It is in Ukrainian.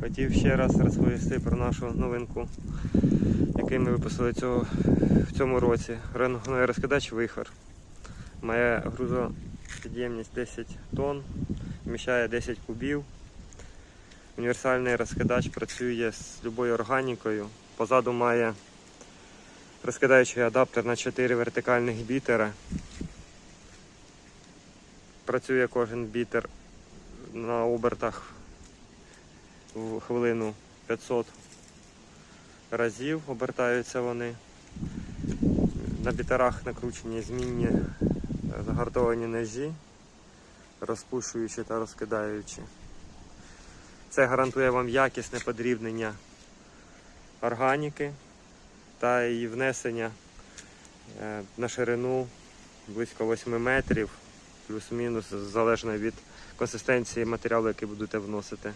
Хотів ще раз розповісти про нашу новинку, який ми випустили цього, в цьому році. Рентгеновий розкидач вихор. Має грузопідємність 10 тонн, вміщає 10 кубів. Універсальний розкидач працює з любою органікою. Позаду має розкидаючий адаптер на 4 вертикальних бітера. Працює кожен бітер на обертах в хвилину 500 разів обертаються вони. На бітерах накручені змінні е, загартовані ножі, розпушуючі та розкидаючі. Це гарантує вам якісне подрібнення органіки та її внесення е, на ширину близько 8 метрів, плюс-мінус, залежно від консистенції матеріалу, який будете вносити.